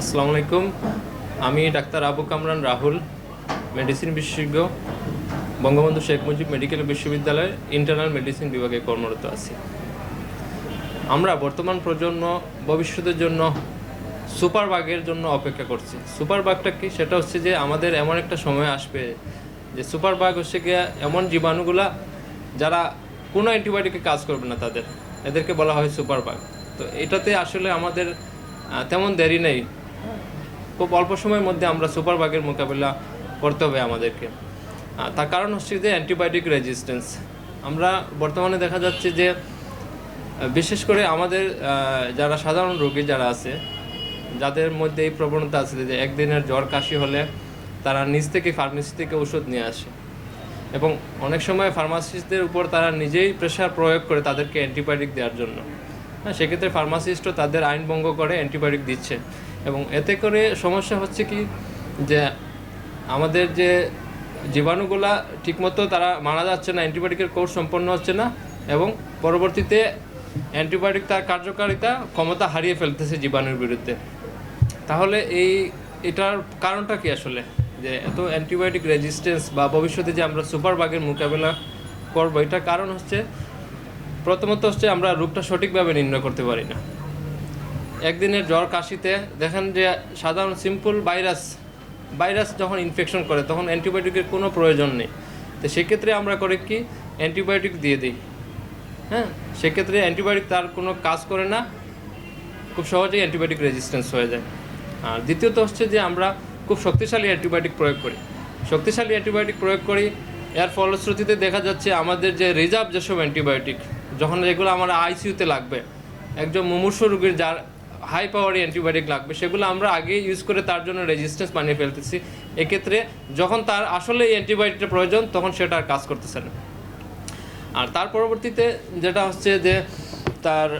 আসসালামু আলাইকুম। আমি ডাক্তার আবু কামরান রাহুল, মেডিসিন বিশেষজ্ঞ, বঙ্গবন্ধু শেখ মুজিব মেডিকেল বিশ্ববিদ্যালয়ের ইন্টারনাল মেডিসিন বিভাগে কর্মরত আছি। আমরা বর্তমান প্রজন্ম, ভবিষ্যতের জন্য সুপার বাগের জন্য অপেক্ষা করছি। সুপার বাগটা কি? সেটা হচ্ছে যে আমাদের এমন একটা সময় আসবে যে সুপার বাগ হচ্ছে গিয়ে এমন জীবাণুগুলা যারা কোনো অ্যান্টিবায়োটিকে কাজ করবে না তাদের। এদেরকে বলা হয় সুপার বাগ তো এটাতে আসলে আমাদের তেমন দেরি নেই। খুব অল্প সময়ের মধ্যে আমরা সুপার বাগের মোকাবিলা করতে হবে আমাদেরকে। তার কারণ হচ্ছে যে অ্যান্টিবায়োটিক রেজিস্ট্যান্স আমরা বর্তমানে দেখা যাচ্ছে যে বিশেষ করে আমাদের যারা সাধারণ রোগী যারা আছে, যাদের মধ্যে এই প্রবণতা আছে যে একদিনের জ্বর, কাশি হলে তারা নিজ থেকে ফার্মেসি থেকে ওষুধ নিয়ে আসে। এবং অনেক সময় ফার্মাসিস্টদের উপর তারা নিজেই প্রেশার প্রয়োগ করে তাদেরকে অ্যান্টিবায়োটিক দেওয়ার জন্য। হ্যাঁ সেক্ষেত্রে ফার্মাসিস্টও তাদের আইন ভঙ্গ করে অ্যান্টিবায়োটিক দিচ্ছে। এবং এতে করে সমস্যা হচ্ছে কি যে আমাদের যে জীবাণুগুলা ঠিকমতো তারা মারা যাচ্ছে না, অ্যান্টিবায়োটিকের কোর্স সম্পন্ন হচ্ছে না এবং পরবর্তীতে অ্যান্টিবায়োটিক তার কার্যকারিতা, ক্ষমতা হারিয়ে ফেলতেছে জীবাণুর বিরুদ্ধে। তাহলে এই, এটার কারণটা কি আসলে? যে এত অ্যান্টিবায়োটিক রেজিস্ট্যান্স বা ভবিষ্যতে যে আমরা সুপার বাগের মোকাবেলা করব, এটার কারণ হচ্ছে, প্রথমত হচ্ছে আমরা রোগটা সঠিকভাবে নির্ণয় করতে পারি না। একদিনের জ্বর কাশিতে দেখেন যে সাধারণ সিম্পল ভাইরাস ভাইরাস যখন ইনফেকশন করে, তখন অ্যান্টিবায়োটিকের কোনো প্রয়োজন নেই। তো সেক্ষেত্রে আমরা করে কি? অ্যান্টিবায়োটিক দিয়ে দিই। হ্যাঁ? সেক্ষেত্রে অ্যান্টিবায়োটিক তার কোনো কাজ করে না। খুব সহজেই অ্যান্টিবায়োটিক রেজিস্ট্যান্স হয়ে যায়। আর দ্বিতীয়ত হচ্ছে যে আমরা খুব শক্তিশালী অ্যান্টিবায়োটিক প্রয়োগ করি। শক্তিশালী অ্যান্টিবায়োটিক প্রয়োগ করি, এর ফলশ্রুতিতে দেখা যাচ্ছে আমাদের যে রিজার্ভ যেসব অ্যান্টিবায়োটিক যখন এগুলো আমার আইসিইউতে লাগবে, একজন মুমূর্ষ রোগীর যার হাই পাওয়ারি অ্যান্টিবায়োটিক লাগবে, সেগুলো আমরা আগে ইউজ করে তার জন্য রেজিস্ট্যান্স বানিয়ে ফেলতেছি। এক্ষেত্রে যখন তার আসলে এই অ্যান্টিবায়োটিকটা প্রয়োজন, তখন সেটা আর কাজ করতেছে না। আর তার পরবর্তীতে যেটা হচ্ছে যে তার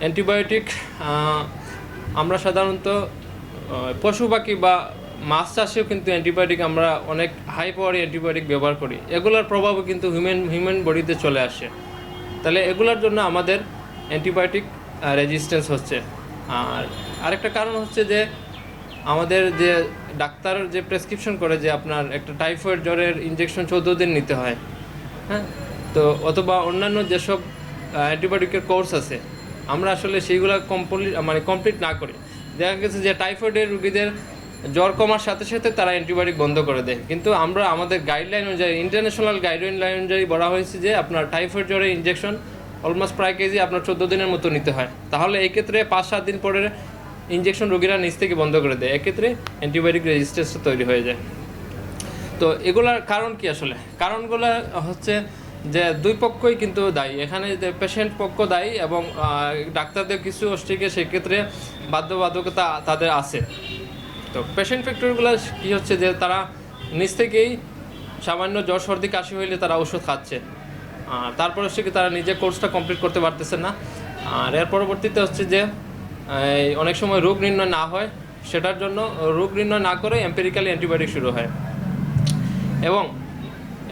অ্যান্টিবায়োটিক আমরা সাধারণত পশু পাখি বা মাছ চাষেও কিন্তু অ্যান্টিবায়োটিক আমরা অনেক হাই পাওয়ারি অ্যান্টিবায়োটিক ব্যবহার করি। এগুলোর প্রভাবও কিন্তু হিউম্যান হিউম্যান বডিতে চলে আসে। তাহলে এগুলোর জন্য আমাদের অ্যান্টিবায়োটিক রেজিস্ট্যান্স হচ্ছে। আর আরেকটা কারণ হচ্ছে যে আমাদের যে ডাক্তার যে প্রেসক্রিপশন করে যে আপনার একটা টাইফয়েড জ্বরের ইঞ্জেকশন চৌদ্দ দিন নিতে হয় হ্যাঁ? তো অথবা অন্যান্য যেসব অ্যান্টিবায়োটিকের কোর্স আছে, আমরা আসলে সেইগুলো কমপ্লিট মানে কমপ্লিট না করি। দেখা গেছে যে টাইফয়েডের রুগীদের জ্বর কমার সাথে সাথে তারা অ্যান্টিবায়োটিক বন্ধ করে দেয়। কিন্তু আমরা আমাদের গাইডলাইন অনুযায়ী ইন্টারন্যাশনাল গাইডলাইন অনুযায়ী বলা হয়েছে যে আপনার টাইফয়েড জ্বরের ইঞ্জেকশন অলমোস্ট প্রায় কেজি আপনার চোদ্দ দিনের মতো নিতে হয়। তাহলে এই ক্ষেত্রে পাঁচ সাত দিন পরে ইঞ্জেকশন রোগীরা নিচ থেকে বন্ধ করে দেয়। এক্ষেত্রে অ্যান্টিবায়োটিক রেজিস্ট্যান্সটা তৈরি হয়ে যায়। তো এগুলার কারণ কি আসলে? কারণগুলো হচ্ছে যে দুই পক্ষই কিন্তু দায়ী। এখানে পেশেন্ট পক্ষ দায়ী এবং ডাক্তারদের কিছু অস্ট্রিকে সেক্ষেত্রে বাধ্যবাধকতা তাদের আছে। তো পেশেন্ট ফ্যাক্টরগুলো কি হচ্ছে যে তারা নিজ থেকেই সামান্য জ্বর সর্দি কাশি হইলে তারা ওষুধ খাচ্ছে। তারপর হচ্ছে কি তারা নিজে কোর্সটা কমপ্লিট করতে পারতেছে না। আর এর পরবর্তীতে হচ্ছে যে অনেক সময় রোগ নির্ণয় না হয়, সেটার জন্য রোগ নির্ণয় না করে এম্পেরিক্যালি অ্যান্টিবায়োটিক শুরু হয়। এবং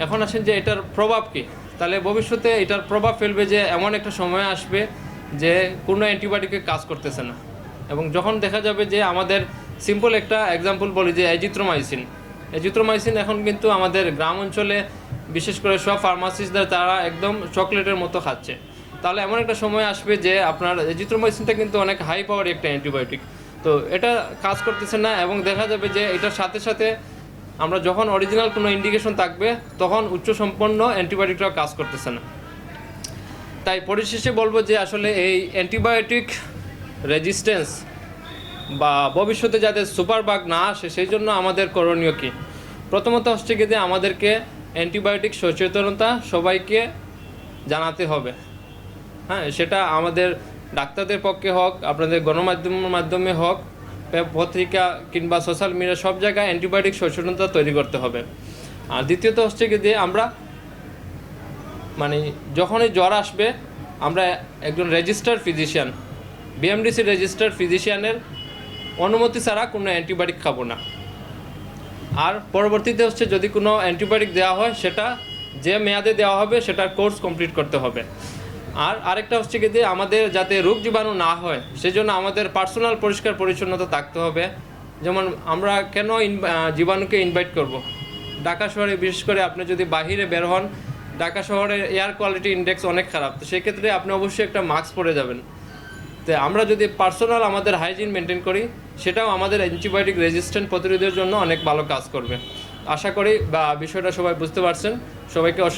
এখন আসেন যে এটার প্রভাব কি? তাহলে ভবিষ্যতে এটার প্রভাব ফেলবে যে এমন একটা সময় আসবে যে কোনো অ্যান্টিবায়োটিকে কাজ করতেছে না। এবং যখন দেখা যাবে যে আমাদের সিম্পল একটা এক্সাম্পল বলি যে অ্যাজিথ্রোমাইসিন অ্যাজিথ্রোমাইসিন এখন কিন্তু আমাদের গ্রাম অঞ্চলে বিশেষ করে সব ফার্মাসিস্টদের তারা একদম চকলেটের মতো খাচ্ছে। তাহলে এমন একটা সময় আসবে যে আপনার অ্যাজিথ্রোমাইসিনটা কিন্তু অনেক হাই পাওয়ার একটা অ্যান্টিবায়োটিক তো এটা কাজ করতেছে না এবং দেখা যাবে যে এটার সাথে সাথে আমরা যখন অরিজিনাল কোনো ইন্ডিকেশন থাকবে, তখন উচ্চ সম্পন্ন অ্যান্টিবায়োটিকটাও কাজ করতেছে না। তাই পরিশেষে বলব যে আসলে এই অ্যান্টিবায়োটিক রেজিস্ট্যান্স বা ভবিষ্যতে যাদের সুপার বাগ না আসে, সেই জন্য আমাদের করণীয় কী? প্রথমত হচ্ছে কি যে আমাদেরকে অ্যান্টিবায়োটিক সচেতনতা সবাইকে জানাতে হবে। হ্যাঁ সেটা আমাদের ডাক্তারদের পক্ষে হোক, আপনাদের গণমাধ্যমের মাধ্যমে হোক, পত্রিকা কিংবা সোশ্যাল মিডিয়া সব জায়গায় অ্যান্টিবায়োটিক সচেতনতা তৈরি করতে হবে। আর দ্বিতীয়ত হচ্ছে কি যে আমরা মানে যখনই জ্বর আসবে, আমরা একজন রেজিস্টার্ড ফিজিশিয়ান বিএমডিসি রেজিস্টার্ড ফিজিশিয়ানের অনুমতি ছাড়া কোনো অ্যান্টিবায়োটিক খাব না। আর পরবর্তীতে হচ্ছে যদি কোনো অ্যান্টিবায়োটিক দেওয়া হয়, সেটা যে মেয়াদে দেওয়া হবে, সেটার কোর্স কমপ্লিট করতে হবে। আর আরেকটা হচ্ছে কি যে আমাদের যাতে রোগ জীবাণু না হয়, সেজন্য আমাদের পার্সোনাল পরিষ্কার পরিচ্ছন্নতা থাকতে হবে। যেমন আমরা কেন জীবাণুকে ইনভাইট করব। ঢাকা শহরে বিশেষ করে আপনি যদি বাহিরে বের হন, ঢাকা শহরের এয়ার কোয়ালিটি ইন্ডেক্স অনেক খারাপ। তো সেক্ষেত্রে আপনি অবশ্যই একটা মাস্ক পরে যাবেন। তো আমরা যদি পার্সোনাল আমাদের হাইজিন মেনটেন করি, সেটাও আমাদের অ্যান্টিবায়োটিক রেজিস্ট্যান্ট প্রতিরোধের জন্য অনেক ভালো কাজ করবে। আশা করি বা বিষয়টা সবাই বুঝতে পারছেন। সবাইকে